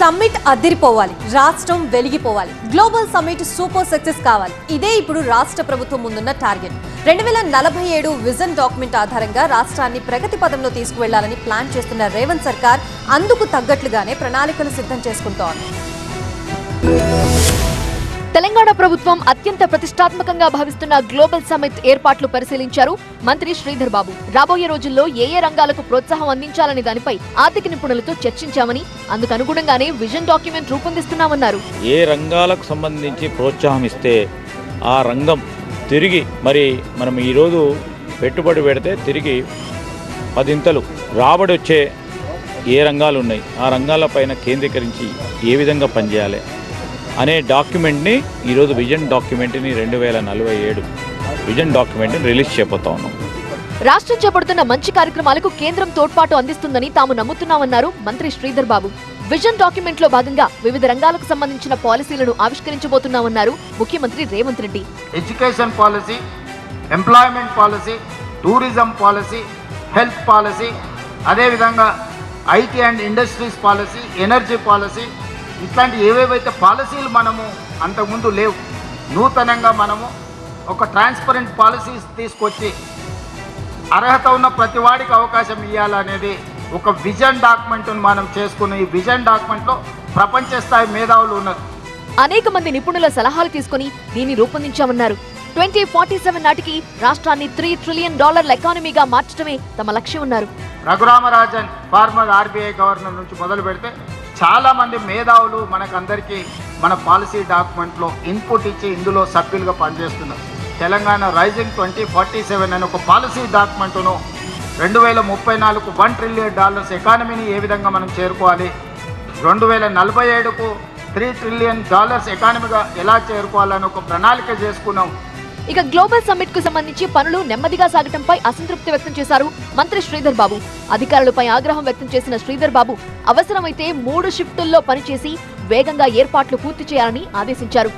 Summit అద్దరిపోవాలి రాష్ట్రం వెలిగిపోవాలి గ్లోబల్ సమ్మిట్ సూపర్ సక్సెస్ కావాలి. ఇదే ఇప్పుడు రాష్ట్ర ప్రభుత్వం ముందున్న టార్గెట్. రెండు వేల నలభై ఏడు విజన్ డాక్యుమెంట్ ఆధారంగా రాష్ట్రాన్ని ప్రగతి పదంలో తీసుకువెళ్ళాలని ప్లాన్ చేస్తున్న రేవంత్ సర్కార్ అందుకు తగ్గట్లుగానే ప్రణాళికలు సిద్ధం చేసుకుంటోంది. తెలంగాణ ప్రభుత్వం అత్యంత ప్రతిష్టాత్మకంగా భావిస్తున్న గ్లోబల్ సమ్మిట్ ఏర్పాట్లు పరిశీలించారు మంత్రి శ్రీధర్ బాబు. రాబోయే రోజుల్లో ఏ ఏ రంగాలకు ప్రోత్సాహం అందించాలనే దానిపై ఆర్థిక నిపుణులతో చర్చించామని అందుకు అనుగుణంగానే విజన్ డాక్యుమెంట్ రూపొందిస్తున్నామన్నారు. ఏ రంగాలకు సంబంధించి ప్రోత్సాహం ఇస్తే ఆ రంగం తిరిగి మరి మనం ఈరోజు పెట్టుబడి పెడితే తిరిగి పదింతలు రాబడి వచ్చే ఏ రంగాలు ఉన్నాయి ఆ రంగాలపైన కేంద్రీకరించి ఏ విధంగా పనిచేయాలి? అనే డాక్యుమెంట్ని ఈరోజు విజన్ డాక్యుమెంట్ని రెండు వేల నలభై ఏడు విజన్ డాక్యుమెంట్ని రిలీజ్ చేయబోతా ఉన్నాం. రాష్ట్రం చేపడుతున్న మంచి కార్యక్రమాలకు కేంద్రం తోడ్పాటు అందిస్తుందని తాము నమ్ముతున్నామన్నారు మంత్రి శ్రీధర్ బాబు. విజన్ డాక్యుమెంట్లో భాగంగా వివిధ రంగాలకు సంబంధించిన పాలసీలను ఆవిష్కరించబోతున్నామన్నారు ముఖ్యమంత్రి Revanth Reddy. Education policy employment policy tourism policy health policy అదేవిధంగా IT and industries policy energy policy ఇట్లాంటి ఏవేవైతే పాలసీలు మనము అంతకుముందు లేవు నూతనంగా మనము ఒక ట్రాన్స్పరెంట్ పాలసీస్ తీసుకొచ్చి అర్హత ఉన్న ప్రతి వాడికి అవకాశం ఇవ్వాలనేది ఒక విజన్ డాక్యుమెంట్ను మనం చేసుకున్న ఈ విజన్ డాక్యుమెంట్లో ప్రపంచ స్థాయి మేధావులు ఉన్నారు. అనేక మంది నిపుణుల సలహాలు తీసుకుని దీన్ని రూపొందించామన్నారు. ట్వంటీ ఫార్టీ సెవెన్ నాటికి రాష్ట్రాన్ని త్రీ ట్రిలియన్ డాలర్ల ఎకానమీగా మార్చడమే తమ లక్ష్యం ఉన్నారు రఘురామరాజన్ ఫార్మర్ ఆర్బీఐ గవర్నర్ నుంచి మొదలు పెడితే చాలా మంది మేధావులు మనకందరికీ మన పాలసీ డాక్యుమెంట్లో ఇన్పుట్ ఇచ్చి ఇందులో సభ్యులుగా పనిచేస్తున్నారు. Telangana rising twenty forty seven అనే ఒక పాలసీ డాక్యుమెంట్ను రెండు వేల ముప్పై నాలుగు వన్ ట్రిలియన్ డాలర్స్ ఎకానమీని ఏ విధంగా మనం చేరుకోవాలి? రెండు వేల నలభై ఏడుకు త్రీ ట్రిలియన్ డాలర్స్ ఎకానమీగా ఎలా చేరుకోవాలని ఒక ప్రణాళిక చేసుకున్నాం. ఇక గ్లోబల్ సమ్మిట్కు సంబంధించి పనులు నెమ్మదిగా సాగటంపై అసంతృప్తి వ్యక్తం చేశారు మంత్రి శ్రీధర్ బాబు. అధికారులపై ఆగ్రహం వ్యక్తం చేసిన శ్రీధర్ బాబు అవసరమైతే మూడు షిఫ్టుల్లో పనిచేసి వేగంగా ఏర్పాట్లు పూర్తి చేయాలని ఆదేశించారు.